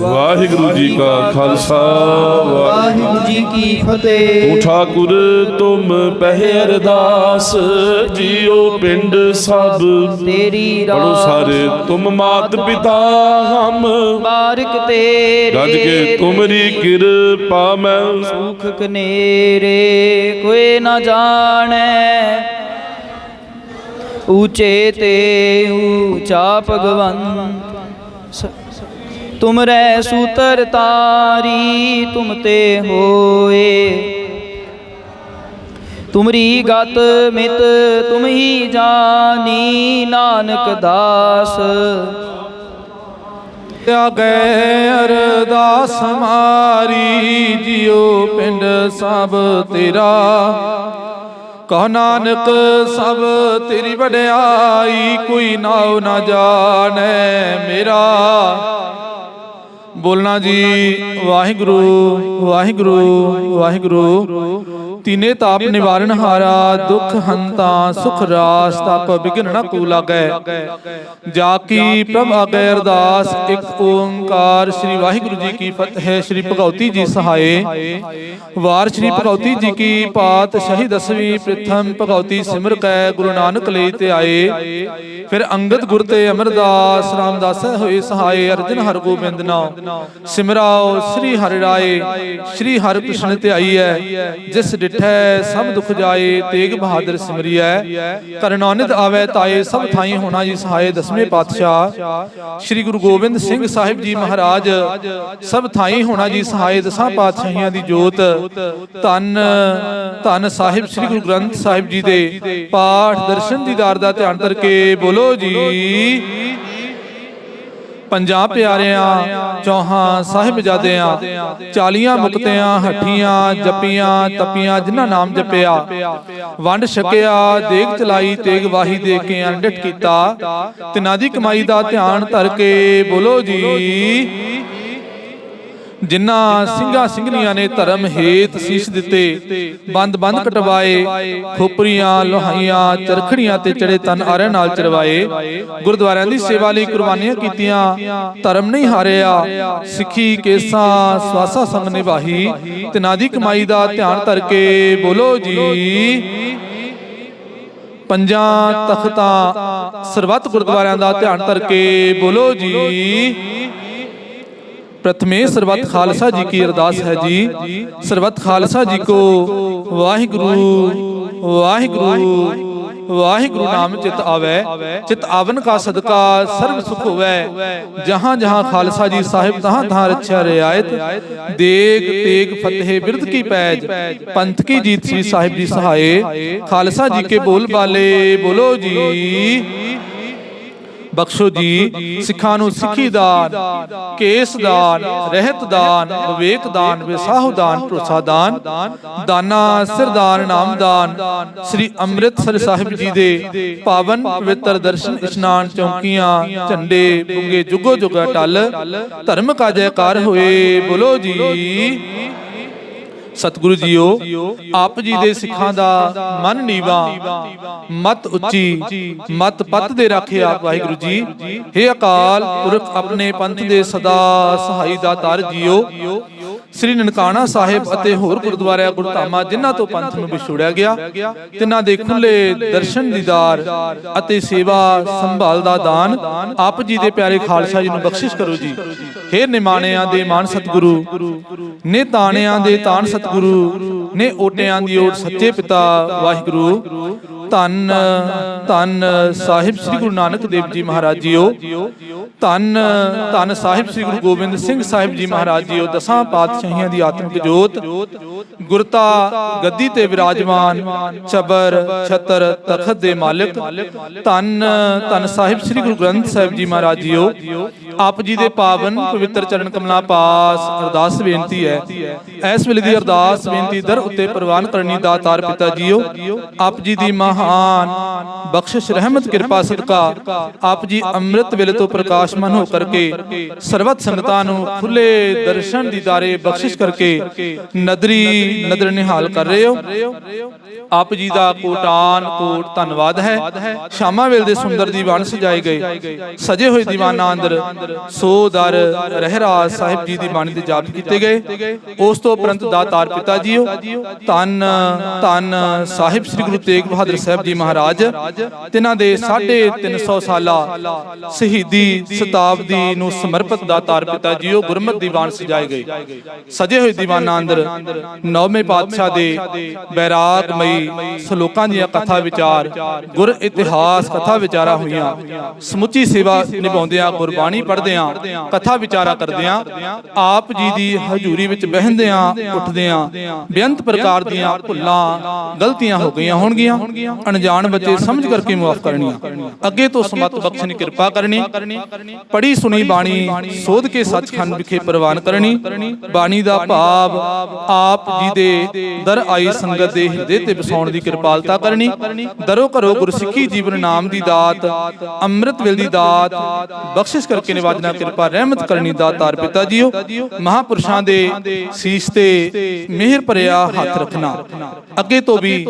ਵਾਹਿਗੁਰੂ ਜੀ ਕਾ ਖਾਲਸਾ ਵਾਹਿਗੁਰੂ ਜੀ ਕੀ ਫਤਿਹ। ਤੂੰ ਠਾਕੁਰ ਤੁਮ ਪਹਿ ਅਰਦਾਸ ਜੀਓ ਪਿੰਡ ਸਭ। ਤੇਰੀ ਬੜੋ ਰਾਸ ਸਾਰੇ ਤੁਮ ਮਾਤ ਪਿਤਾ ਹਮ। ਬਾਰਿਕ ਤੇਰੇ ਗੱਜ ਕੇ ਤੁਮਰੀ ਕਿਰਪਾ ਮੈਂ। ਸੁਖ ਕਨੇਰੇ ਕੋਈ ਨਾ ਜਾਣੈ। ਊਚੇ ਤੇ ਊਚਾ ਭਗਵੰਤ। ਸ- ਤੁਮਰੇ ਸੂਤਰ ਤਾਰੀ, ਤੁਮ ਤੇ ਹੋਏ। ਤੁਮਰੀ ਗਤ ਮਿਤ, ਤੁਮ ਹੀ ਜਾਨੀ, ਨਾਨਕ ਦਾਸ। ਗਏ ਅਰਦਾਸ ਮਾਰੀ, ਜਿਉ ਪਿੰਡ ਸਭ ਤੇਰਾ। ਕਹ ਨਾਨਕ ਸਭ ਤੇਰੀ ਵਡਿਆਈ ਕੋਈ ਨਾਉ ਨਾ ਜਾਣੈ ਮੇਰਾ। ਬੋਲਣਾ ਜੀ, ਵਾਹਿਗੁਰੂ ਵਾਹਿਗੁਰੂ ਵਾਹਿਗੁਰੂ। ਤੀਨੇ ਤਾਪ ਨਿਵਾਰਨ ਹਾਰਾ ਦੁਖ ਹੰਤਾ ਸੁਖ ਰਾਸ ਤਪ ਬਿਗਨ ਨ ਕੂ ਲਾਗੈ। ਜਾ ਕੀ ਪ੍ਰਭ ਆਗੈ ਅਰਦਾਸ ਇੱਕ ਓੰਕਾਰ ਸ੍ਰੀ ਵਾਹਿਗੁਰੂ ਜੀ ਕੀ ਫਤਿਹ ਸ੍ਰੀ ਭਗਉਤੀ ਜੀ ਸਹਾਏ। ਵਾਰ ਸ੍ਰੀ ਭਗਉਤੀ ਜੀ ਕੀ ਪਾਤ ਸ਼ਹੀ ਦਸਵੀਂ ਪ੍ਰਥਮ ਭਗਉਤੀ ਸਿਮਰ ਕੈ ਗੁਰੂ ਨਾਨਕ ਲਈ ਤੇ ਆਏ। ਫਿਰ ਅੰਗਦ ਗੁਰ ਤੇ ਅਮਰਦਾਸ ਰਾਮਦਾਸ ਹੋਏ ਸਹਾਏ ਅਰਜਨ ਹਰ ਗੋਬਿੰਦ ਨਾਮ ਸਿਮਰਾਓ ਸ੍ਰੀ ਹਰਿ ਰਾਏ ਸ੍ਰੀ ਹਰਿ ਕ੍ਰਿਸ਼ਨ ਤੇ ਆਈਐ ਜਿਸ ਡਿਠੈ ਸਭ ਦੁਖ ਜਾਏ, ਤੇਗ ਬਹਾਦਰ ਸਿਮਰਿਐ ਕਰਨੌਨਿਤ ਆਵੇ ਤਾਏ ਸਭ ਥਾਈ ਹੋਣਾ ਜੀ ਸਹਾਏ ਦਸਵੇਂ ਪਾਤਸ਼ਾਹ। ਸ੍ਰੀ ਗੁਰੂ ਗੋਬਿੰਦ ਸਿੰਘ ਸਾਹਿਬ ਜੀ ਮਹਾਰਾਜ, ਸਭ ਥਾਈ ਹੋਣਾ ਜੀ ਸਹਾਏ ਦਸਾਂ ਪਾਤਸ਼ਾਹੀਆਂ ਦੀ ਜੋਤ। ਧੰਨ ਧੰਨ ਸਾਹਿਬ ਸ੍ਰੀ ਗੁਰੂ ਗ੍ਰੰਥ ਸਾਹਿਬ ਜੀ ਦੇ ਪਾਠ ਦਰਸ਼ਨ ਦੀਦਾਰ ਦਾ ਧਿਆਨ ਕਰਕੇ ਬੋਲੋ ਜੀ। ਪੰਜਾਂ ਪਿਆਰਿਆਂ ਚੌਹਾਂ ਸਾਹਿਬਜ਼ਾਦਿਆਂ, ਚਾਲੀਆਂ ਮੁਕਤਿਆਂ, ਹੱਠੀਆਂ, ਜਪੀਆਂ, ਤਪੀਆਂ, ਜਿਨ੍ਹਾਂ ਨਾਮ ਜਪਿਆ। ਵੰਡ ਛਕਿਆ, ਦੇਗ ਚਲਾਈ, ਤੇਗ ਵਾਹੀ ਦੇ ਕੇ ਅੰਡਟ ਕੀਤਾ। ਤਿਨਾਂ ਦੀ ਕਮਾਈ ਦਾ ਧਿਆਨ ਧਰ ਕੇ ਬੋਲੋ ਜੀ। ਜਿਨ੍ਹਾਂ ਸਿੰਘਾਂ ਸਿੰਘਣੀਆਂ ਨੇ ਧਰਮ ਹੇਤ ਸੀਸ ਦਿੱਤੇ ਬੰਦ ਬੰਦ ਕਟਵਾਏ ਖੋਪਰੀਆਂ ਲੋਹਾਈਆਂ ਚਰਖੜੀਆਂ ਤੇ ਚੜੇ ਤਨ ਆਰੇ ਨਾਲ ਚਰਵਾਏ। ਗੁਰਦੁਆਰਿਆਂ ਦੀ ਸੇਵਾ ਲਈ ਕੁਰਬਾਨੀਆਂ ਕੀਤੀਆਂ। ਧਰਮ ਨਹੀਂ ਹਾਰਿਆ। ਸਿੱਖੀ ਕੇਸਾਂ ਸਵਾਸਾ ਸੰਗ ਨਿਭਾਹੀ। ਤਿਨਾਂ ਦੀ ਕਮਾਈ ਦਾ ਧਿਆਨ ਧਰ ਕੇ ਬੋਲੋ ਜੀ। ਪੰਜਾਂ ਤਖਤਾਂ ਸਰਬੱਤ ਗੁਰਦੁਆਰਿਆਂ ਦਾ ਧਿਆਨ ਧਰ ਕੇ ਬੋਲੋ ਜੀ। प्रथमे सर्वत खालसा जी की अरदास है जी सर्वत खालसा जी को वाहिगुरु वाहिगुरु वाहिगुरु नाम चित आवे चित आवन का सदका सर्व सुख होवे जहां जहां खालसा जी साहिब तहां तहां रक्षा रियायत देग तेग फतेह बिरद की पैज पंथ की जीत श्री साहिब जी सहाय खालसा जी के बोल बाले बोलो जी ਬਖਸ਼ੋ ਜੀ, ਸਿੱਖਾਂ ਨੂੰ ਸਿੱਖੀ ਦਾਨ ਕੇਸ ਦਾਨ ਰਹਿਤ ਦਾਨ ਵਿਵੇਕ ਦਾਨ ਵਿਸਾਹੁ ਦਾਨ ਭਰੋਸਾ ਦਾਨ ਦਾਨਾ ਸਿਰਦਾਨ ਨਾਮ ਸ੍ਰੀ ਅੰਮ੍ਰਿਤਸਰ ਸਾਹਿਬ ਜੀ ਦੇ ਪਾਵਨ ਪਵਿੱਤਰ ਦਰਸ਼ਨ, ਇਸ਼ਨਾਨ ਚੌਂਕੀਆਂ, ਝੰਡੇ, ਬੁੰਗੇ ਜੁਗੋ ਜੁਗਾ ਟਲ, ਧਰਮ ਕਾ ਜੈਕਾਰ ਹੋਏ, ਬੋਲੋ ਜੀ। ਸਤਿਗੁਰੂ ਜੀਓ ਆਪ ਜੀ ਦੇ ਸਿੱਖਾਂ ਦਾ ਮਨ ਨੀਵਾ ਮਤ ਉੱਚੀ ਮਤ ਪੱਤ ਦੇ ਰੱਖੇ ਆਪ ਵਾਹਿਗੁਰੂ ਜੀ। हे ਅਕਾਲ ਪੁਰਖ ਆਪਣੇ ਪੰਥ ਦੇ ਸਦਾ ਸਹਾਈ ਦਾ ਤਰ ਜੀਓ ਸ੍ਰੀ ਨਨਕਾਣਾ ਸਾਹਿਬ ਅਤੇ ਹੋਰ ਗੁਰਦੁਆਰਿਆਂ, ਗੁਰਧਾਮਾਂ, ਜਿਨ੍ਹਾਂ ਤੋਂ ਪੰਥ ਨੂੰ ਵਿਛੋੜਿਆ ਗਿਆ, ਤਿਨਾਂ ਦੇ ਖੁੱਲੇ ਦਰਸ਼ਨ ਦੀਦਾਰ ਅਤੇ ਸੇਵਾ ਸੰਭਾਲ ਦਾ ਦਾਨ ਆਪ ਜੀ ਦੇ ਪਿਆਰੇ ਖਾਲਸਾ ਜੀ ਨੂੰ ਬਖਸ਼ਿਸ਼ ਕਰੋ ਜੀ। ਹੇ ਨਿਮਾਣਿਆਂ ਦੇ ਮਾਨ ਸਤਿਗੁਰੂ, ਨੇ ਤਾਣਿਆਂ ਦੇ ਤਾਣ ਸਤਿਗੁਰੂ, ਨੇ ਓਟਿਆਂ ਦੀ ਓਟ ਸੱਚੇ ਪਿਤਾ ਵਾਹਿਗੁਰੂ ਧੰਨ ਧੰਨ ਸਾਹਿਬ ਸ੍ਰੀ ਗੁਰੂ ਨਾਨਕ ਦੇਵ ਜੀ ਮਹਾਰਾਜ ਜੀਓ। ਧੰਨ ਧੰਨ ਸਾਹਿਬ ਸ੍ਰੀ ਗੁਰੂ ਗੋਬਿੰਦ ਸਿੰਘ ਸਾਹਿਬ ਜੀ ਮਹਾਰਾਜ ਜੀਓ, ਦਸਾਂ ਪਾਤਸ਼ਾਹੀਆਂ ਦੀ ਆਤਮਿਕ ਜੋਤ। ਗੁਰਤਾ ਗੱਦੀ ਤੇ ਵਿਰਾਜਮਾਨ ਚਬਰ ਛਤਰ, ਤਖਤ ਦੇ ਮਾਲਕ। ਧੰਨ ਧੰਨ ਸਾਹਿਬ ਸ੍ਰੀ ਗੁਰੂ ਗ੍ਰੰਥ ਸਾਹਿਬ ਜੀ ਮਹਾਰਾਜ ਜੀਓ। ਆਪ ਜੀ ਦੇ ਪਾਵਨ ਪਵਿੱਤਰ ਚਰਨ ਕਮਲਾ ਪਾਸ ਅਰਦਾਸ ਬੇਨਤੀ ਹੈ। ਇਸ ਵੇਲੇ ਦੀ ਅਰਦਾਸ ਬੇਨਤੀ ਦਰ ਉੱਤੇ ਪ੍ਰਵਾਨ ਕਰਨੀ ਦਾਤਾਰ ਪਿਤਾ ਜੀਓ। ਆਪ ਜੀ ਦੀ ਮਾਂ ਮਹਾਨ। ਬਖਸ਼ਿਸ਼, ਰਹਿਮਤ, ਕਿਰਪਾ, ਸਦਕਾ। ਆਪ ਜੀ ਅੰਮ੍ਰਿਤ ਵੇਲੇ ਤੋਂ ਪ੍ਰਕਾਸ਼ ਪ੍ਰਕਾਸ਼ਮਾਨ ਹੋ ਕਰਕੇ ਸਰਬਤ ਸੰਗਤਾਂ ਨੂੰ ਖੁੱਲੇ ਦਰਸ਼ਨ ਦੀਦਾਰੇ ਬਖਸ਼ਿਸ਼ ਕਰਕੇ, ਨਦਰੀ ਨਦਰ ਨਿਹਾਲ ਕਰ ਰਹੇ ਹੋ। ਆਪ ਜੀ ਦਾ ਕੋਟਾਨ ਕੋਟ ਧੰਨਵਾਦ ਹੈ। ਸ਼ਾਮਾਂ ਵੇਲੇ ਦੇ ਸੁੰਦਰ ਦੀਵਾਨ ਸਜਾਏ ਗਏ। ਸਜੇ ਹੋਏ ਦੀਵਾਨਾਂ ਅੰਦਰ ਸੋ ਦਰ ਰਹਿਰਾਜ ਸਾਹਿਬ ਜੀ ਦੀ ਬਾਣੀ ਦੇ ਜਾਪ ਕੀਤੇ ਗਏ। ਉਸ ਤੋਂ ਉਪਰੰਤ ਦਾਤਾਰ ਪਿਤਾ ਜੀਓ। ਧੰਨ ਧੰਨ ਸਾਹਿਬ ਸ੍ਰੀ ਗੁਰੂ ਤੇਗ ਬਹਾਦਰ ਸਾਹਿਬ ਜੀ ਮਹਾਰਾਜ, ਤਿਨਾਂ ਦੇ 350 ਸਾਲਾ ਸ਼ਹੀਦੀ ਸ਼ਤਾਬਦੀ ਨੂੰ ਸਮਰਪਿਤ ਦਾਤਾਰ ਪਿਤਾ ਜੀਓ ਗੁਰਮਤਿ ਦੀਵਾਨ ਸਜਾਏ ਗਏ। ਸਜੇ ਹੋਏ ਦੀਵਾਨਾਂ ਅੰਦਰ ਨੌਵੇਂ ਪਾਤਸ਼ਾਹ ਦੇ ਬੈਰਾਗਮਈ ਸ਼ਲੋਕਾਂ ਦੀਆਂ ਕਥਾ ਵਿਚਾਰ, ਗੁਰ ਇਤਿਹਾਸ ਕਥਾ ਵਿਚਾਰਾ ਹੋਈਆਂ। ਸਮੁੱਚੀ ਸੇਵਾ ਨਿਭਾਉਂਦਿਆਂ, ਗੁਰਬਾਣੀ ਪੜ੍ਹਦਿਆਂ, ਕਥਾ ਵਿਚਾਰਾ ਕਰਦਿਆਂ, ਆਪ ਜੀ ਦੀ ਹਜ਼ੂਰੀ ਵਿੱਚ ਬਹਿੰਦਿਆਂ, ਉੱਠਦਿਆਂ, ਬੇਅੰਤ ਪ੍ਰਕਾਰ ਦੀਆਂ ਭੁੱਲਾਂ, ਗਲਤੀਆਂ ਹੋ ਗਈਆਂ ਹੋਣਗੀਆਂ। ਅਣਜਾਣ ਬੱਚੇ ਸਮਝ ਕਰਕੇ ਮਾਫ ਕਰਨੀਆਂ। ਅੱਗੇ ਤੋਂ ਸਮਤ ਬਖਸ਼ਣੀ ਕਿਰਪਾ ਕਰਨੀ। ਪੜੀ ਸੁਣੀ ਬਾਣੀ ਸੋਧ ਕੇ ਸੱਚਖੰਡ ਵਿਖੇ ਪ੍ਰਵਾਨ ਕਰਨੀ। ਬਾਣੀ ਦਾ ਭਾਵ ਆਪ ਜੀ ਦੇ ਦਰ ਆਈ ਸੰਗਤ ਦੇ ਹਿਰਦੇ ਤੇ ਵਸਾਉਣ ਦੀ ਕਿਰਪਾਲਤਾ ਕਰਨੀ। ਦਰੋ ਘਰੋ ਗੁਰਸਿੱਖੀ ਜੀਵਨ ਨਾਮ ਦੀ ਦਾਤ ਅੰਮ੍ਰਿਤ ਵੇਲ ਦੀ ਦਾਤ ਬਖਸ਼ਿਸ਼ ਕਰਕੇ ਨਿਵਾਜਣਾ ਕਿਰਪਾ ਰਹਿਮਤ ਕਰਨੀ ਦਾਤਾਰ ਪਿਤਾ ਜੀਓ। ਮਹਾਪੁਰਸ਼ਾਂ ਦੇ ਸੀਸ ਤੇ ਮਿਹਰ ਭਰਿਆ ਹੱਥ ਰੱਖਣਾ। ਅੱਗੇ ਤੋਂ ਵੀ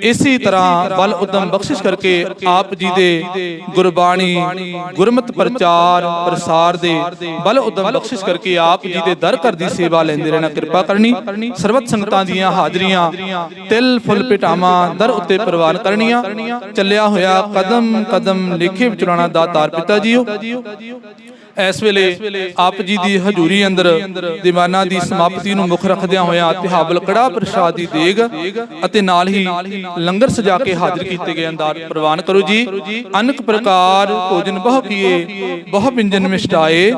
ਇਸੇ ਤਰ੍ਹਾਂ ਬਲ ਉਦਮ ਬਖਸ਼ਿਸ਼ ਕਰਕੇ ਆਪ ਜੀ ਦੇ ਗੁਰਬਾਣੀ, ਗੁਰਮਤ ਪ੍ਰਚਾਰ, ਪ੍ਰਸਾਰ ਦੇ ਬਲ ਉਦਮ ਬਖਸ਼ਿਸ਼ ਕਰਕੇ ਆਪ ਜੀ ਦੇ ਦਰ ਘਰ ਦੀ ਸੇਵਾ ਲੈਂਦੇ ਰਹਿਣਾ ਕਿਰਪਾ ਕਰਨੀ ਸਰਬਤ ਸੰਗਤਾਂ ਦੀਆਂ ਹਾਜ਼ਰੀਆਂ, ਤਿਲ, ਫੁੱਲ ਪਿਟਾਵਾਂ ਦਰ ਉੱਤੇ ਪ੍ਰਵਾਨ ਕਰਨੀਆਂ, ਚੱਲਿਆ ਹੋਇਆ ਕਦਮ ਕਦਮ ਲੇਖੇ ਵਿਚਲਾਣਾ ਦਾਤਾਰ ਪਿਤਾ ਜੀਓ। ਇਸ ਵੇਲੇ ਆਪ ਜੀ ਦੀ ਹਜ਼ੂਰੀ ਅੰਦਰ ਦੀਵਾਨਾ ਦੀ ਸਮਾਪਤੀ ਨੂੰ ਮੁੱਖ ਰੱਖਦਿਆਂ ਹੋਇਆਂ ਤਿਹਾਵਲ ਕੜਾ ਪ੍ਰਸ਼ਾਦ ਦੀ ਦੇਗ ਅਤੇ ਨਾਲ ਹੀ ਲੰਗਰ ਸਜਾ ਕੇ ਹਾਜ਼ਰ ਕੀਤੇ ਗਏ ਅੰਦਾਰ ਪ੍ਰਵਾਨ ਕਰੋ ਜੀ। ਅਨਕ ਪ੍ਰਕਾਰ ਭੋਜਨ ਬਹੁ ਕੀਏ ਬਹੁ ਵਿੰਜਨ ਮਿਸ਼ਟਾਏ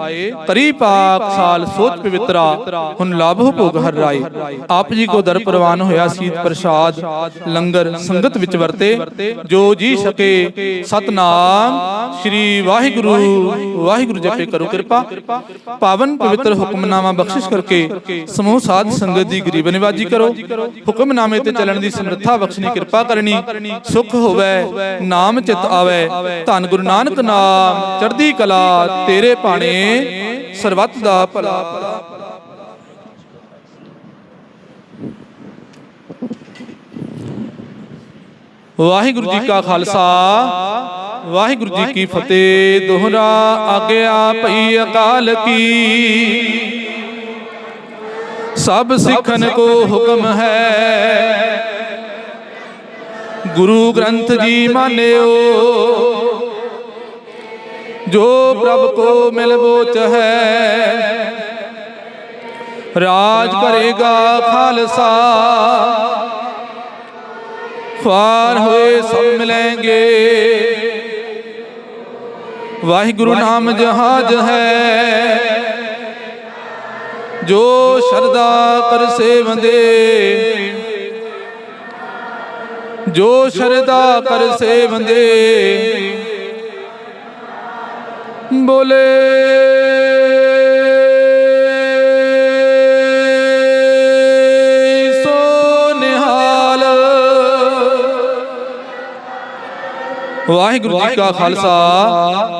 ਕਰੀ ਪਾਕ ਸਾਲ ਸੋਚ ਪਵਿੱਤਰਾ ਹੁਣ ਲਾਭੋ ਭੋਗ ਹਰ ਰਾਏ। ਆਪ ਜੀ ਕੋ ਦਰ ਪ੍ਰਵਾਨ ਹੋਇਆ ਸੀਤ ਪ੍ਰਸ਼ਾਦ ਲੰਗਰ ਸੰਗਤ ਵਿੱਚ ਵਰਤੇ ਜੋ ਜੀ ਸਕੇ ਸਤਨਾਮ ਸ੍ਰੀ ਵਾਹਿਗੁਰੂ ਵਾਹਿਗੁਰੂ ਜਪੇ ਕਰੋ ਕਿਰਪਾ। ਪਾਵਨ ਪਵਿੱਤਰ ਹੁਕਮਨਾਮਾ ਬਖਸ਼ਿਸ਼ ਕਰਕੇ ਸਮੂਹ ਸਾਧ ਸੰਗਤ ਦੀ ਗਰੀਬ ਨਿਵਾਜੀ ਕਰੋ। ਹੁਕਮਨਾਮੇ ਤੇ ਚੱਲਣ ਦੀ ਸਮਰੱਥਾ ਬਖਸ਼ਣੀ, ਕਿਰਪਾ ਕਰਨੀ। ਸੁਖ ਹੋਵੇ, ਨਾਮ ਚਿਤ ਆਵੇ। ਧੰਨ ਗੁਰੂ ਨਾਨਕ ਨਾਮ, ਚੜ੍ਹਦੀ ਕਲਾ, ਤੇਰੇ ਭਾਣੇ ਸਰਬੱਤ ਦਾ ਭਲਾ। ਵਾਹਿਗੁਰੂ ਜੀ ਕਾ ਖਾਲਸਾ। ਵਾਹਿਗੁਰੂ ਜੀ ਕੀ ਫਤਿਹ। ਦੋਹਰਾ ਆਗਿਆ ਭਈ ਅਕਾਲ ਕੀ। ਸਭ ਸਿੱਖਨ ਕੋ ਹੁਕਮ ਹੈ। ਗੁਰੂ ਗ੍ਰੰਥ ਜੀ ਮਾਨਿਓ। ਜੋ ਪ੍ਰਭ ਕੋ ਮਿਲ ਬੋਚ ਹੈ। ਰਾਜ ਕਰੇਗਾ ਖਾਲਸਾ। ਫਾਰ ਹੋਏ ਸਭ ਮਿਲेंगे ਵਾਹਿਗੁਰੂ ਨਾਮ ਜਹਾਜ ਹੈ। ਜੋ ਸ਼ਰਦਾ ਕਰ ਸੇਵੰਦੇ ਜੋ ਸ਼ਰਦਾ ਕਰ ਸੇਵੰਦੇ ਬੋਲੇ। ਸੋ ਨਿਹਾਲ। ਵਾਹਿਗੁਰੂ ਜੀ ਕਾ ਖਾਲਸਾ।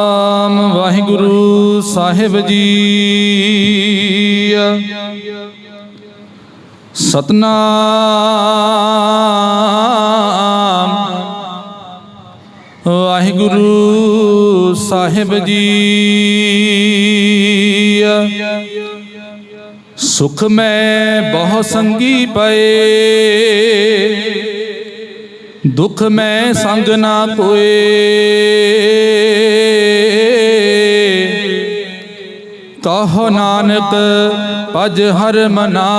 ਵਾਹਿਗੁਰੂ ਸਾਹਿਬ ਜੀ। ਸਤਨਾਮ। ਵਾਹਿਗੁਰੂ ਸਾਹਿਬ ਜੀ। ਸੁਖ ਮੈਂ ਬਹੁ ਸੰਗੀ ਪਏ। ਦੁਖ ਮੈਂ ਸੰਗ ਨਾ ਕੋਏ। ਕਹੋ ਨਾਨਕ ਭਜ ਹਰ ਮਨਾ।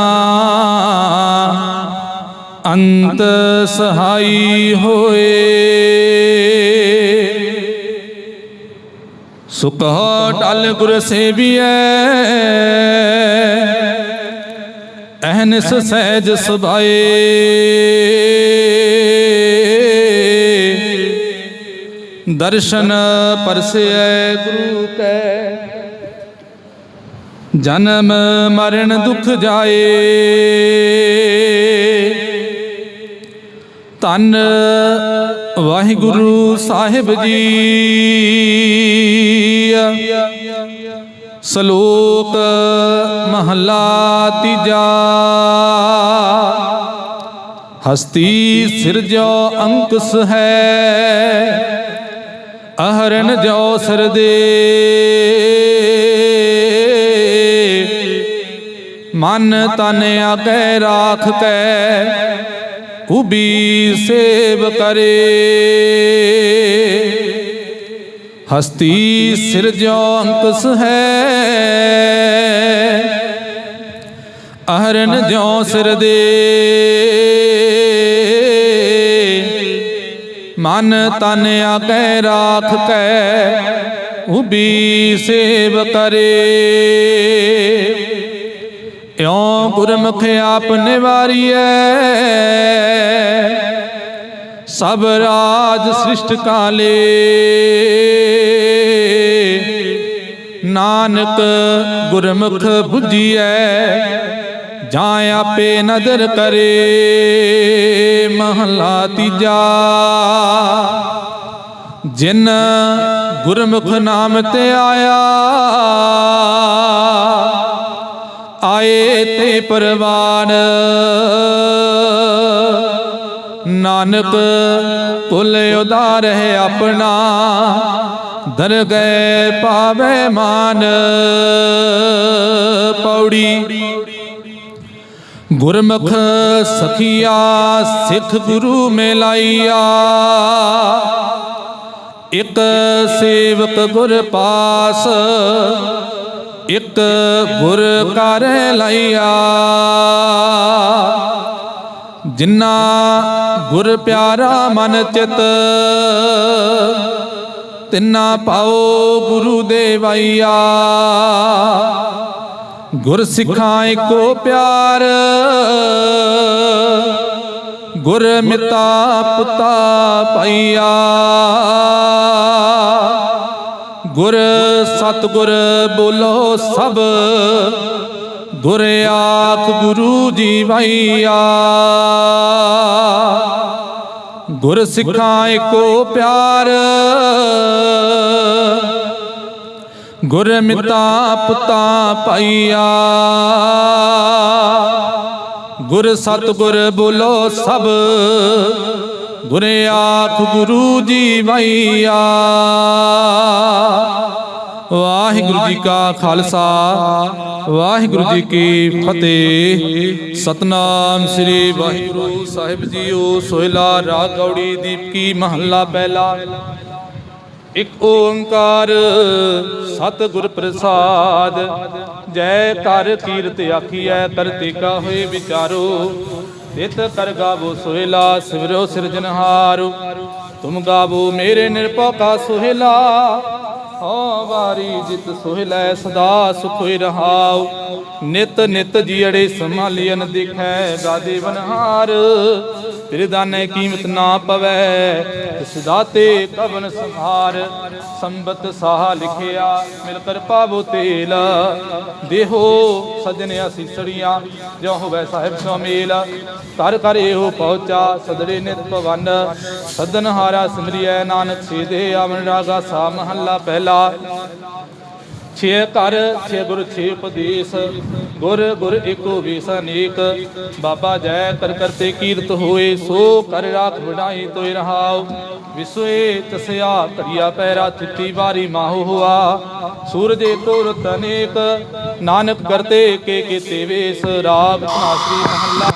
ਅੰਤ ਸਹਾਈ ਹੋਏ। ਸੁਖ ਟਲ ਗੁਰ ਸੇਵੀਐ। ਅਹਨਿਸ ਸਹਿਜ ਸੁਭਾਏ। ਦਰਸ਼ਨ ਪਰਸੈ ਗੁਰੂ ਕੈ। ਜਨਮ ਮਰਨ ਦੁਖ ਜਾਏ। ਧੰਨ ਵਾਹਿਗੁਰੂ ਸਾਹਿਬ ਜੀ। ਸ਼ਲੋਕ ਮਹਲਾ ਤੀਜਾ। ਹਸਤੀ ਸਿਰਜੋ ਅੰਕੁਸ ਹੈ, ਅਹਰਨ ਜੋ ਸਰਦੇ। ਮਨ ਤਨ ਆਗੇ ਰਾਖ ਕੈ ਉਬੀ ਸੇਵ ਕਰੇ। ਹਸਤੀ ਸਿਰਜੋ ਅੰਕੁਸ ਹੈ, ਅਹਰਨ ਜੋ ਸਿਰ ਦੇ। ਮਨ ਤਨ ਆਗੇ ਰਾਖ ਕੈ ਉਬੀ ਸੇਵ ਕਰੇ। ਇਉਂ ਗੁਰਮੁਖ ਆਪ ਨਿਵਾਰੀਐ। ਸਭ ਰਾਜ ਸ੍ਰਿਸ਼ਟ ਕਾਲੇ। ਨਾਨਕ ਗੁਰਮੁਖ 부ਜੀਐ ਜਾਂ ਆਪੇ ਨਦਰ ਕਰੇ। ਮਹਲਾ ਤੀਜਾ। ਜਿਨ ਗੁਰਮੁਖ ਨਾਮ ਤੇ ਆਇਆ ਆਏ ਤੇ ਪਰਵਾਨ। ਨਾਨਕ ਕੁਲ ਉਦਾਰ ਹੈ ਆਪਣਾ ਦਰ ਗਏ ਪਾਵੇ ਮਾਨ। ਪੌੜੀ, ਗੁਰਮੁਖ ਸਖੀਆ, ਸਿੱਖ ਗੁਰੂ ਮਿਲਾਈਆ। ਇਕ ਸੇਵਕ ਗੁਰ ਪਾਸ ਇਕ ਗੁਰ ਕਰ ਲਈਆ। ਜਿਨਾ ਗੁਰ ਪਿਆਰਾ ਮਨ ਚਿਤ, ਤਿੰਨਾ ਪਾਓ ਗੁਰੂ ਦੇਵਈਆ। ਗੁਰ ਸਿੱਖਾਂ ਏਕੋ ਪਿਆਰ, ਗੁਰ ਮਿਤਾ ਪੁਤਾ ਪਈਆ। ਗੁਰ ਸਤਗੁਰ ਬੋਲੋ ਸਭ। ਗੁਰ ਆਖ ਗੁਰੂ ਜੀ ਵਈਆ ਗੁਰ ਸਿੱਖਾਂ ਏਕੋ ਪਿਆਰ। ਗੁਰ ਮਿਤਾ ਪੁਤਾ ਪਾਈਆ। ਗੁਰ ਸਤਗੁਰ ਬੋਲੋ ਸਭ। ਗੁਰ ਆਖ ਗੁਰੂ ਜੀ ਵਈਆ ਵਾਹਿਗੁਰੂ ਜੀ ਕਾ ਖਾਲਸਾ, ਵਾਹਿਗੁਰੂ ਜੀ ਕੀ ਫਤਿਹ। ਸਤਨਾਮ ਸ੍ਰੀ ਵਾਹਿਗੁਰੂ ਸਾਹਿਬ ਜੀਓ, ਸੋਹਿਲਾ ਰਾਗ ਗੌੜੀ ਦੀਪਕੀ ਮਹੱਲਾ ਪਹਿਲਾ। ਇਕ ਓੰਕਾਰ ਸਤਿਗੁਰ ਪ੍ਰਸਾਦ, ਜੈ ਕਰ ਕੀਰਤ ਆਖੀਐ ਕਰਤੇ ਕਾ ਹੋਏ ਵਿਚਾਰੋ। ਤਿਤ ਕਰ ਗਾਵੋ ਸੋਹਿਲਾ ਸਿਵਰੋ ਸਿਰਜਨਹਾਰੂ ਤੁਮ ਗਾਵੋ ਮੇਰੇ ਨਿਰਭਉ ਕਾ ਸੋਹਿਲਾ। ਹਉ ਵਾਰੀ ਜਿਤ ਸੋਹਿਲੈ ਸਦਾ ਸੁਖ ਹੋਇ ਰਹਾਉ। ਨਿਤ ਨਿਤ ਜੀੜੇ ਸੰਭਾਲੀਨ ਦਿਖੈ ਗਾਦੇ ਬਨਹਾਰ ਤੇਰੇ ਦਾਨੇ ਕੀਮਤ ਨਾ ਪਵੈ। ਤਿਸ ਦਾਤੇ ਕਵਨ ਸੰਹਾਰ, ਸੰਬਤ ਸਾਹ ਲਿਖਿਆ, ਮਿਲ ਕਰ ਪਾਵੋ ਤੇਲ। ਦੇਹੋ ਸਜਣ ਅਸੀਸੜੀਆਂ ਜਿਉ ਹੋਵੇ ਸਾਹਿਬ ਸੋ ਮੇਲ। ਕਰ ਕਰ ਇਹੋ ਪਹੁੰਚਾ ਸਦੜੇ ਨਿਤ ਪਵਨ ਸਦਨ ਹਾਰਾ ਸਿਮਰਿਐ ਨਾਨਕ ਸੀਦੇ ਆਵਣ ਰਾਗਾ ਸਾ ਮਹੱਲਾ ਪਹਿਲਾ। ਛੇ ਘਰ, ਛੇ ਗੁਰ, ਛੇ ਉਪਦੇਸ਼, ਗੁਰ ਗੁਰ ਏਕੋ ਵੇਸ ਅਨੇਕ। ਬਾਬਾ ਜੈ ਕਰ ਕਰਤੇ ਕੀਰਤ ਹੋਏ, ਸੋ ਕਰ ਰਾਖ ਵਡਾਈ ਤੋਇ ਰਹਾਉ। ਵਿਸੋਏ ਤਸਿਆ ਧਰਿਆ ਪੈਰਾ ਤਿੱਤੀ ਵਾਰੀ ਮਾਹੂ ਹੁਆ। ਸੂਰਜ ਏਕੋ ਰਤ ਅਨੇਕ ਨਾਨਕ ਕਰਤੇ ਕੇ ਕੀਤੇ ਵੇਸ। ਰਾਗ ਧਨਾਸਰੀ ਮਹੱਲਾ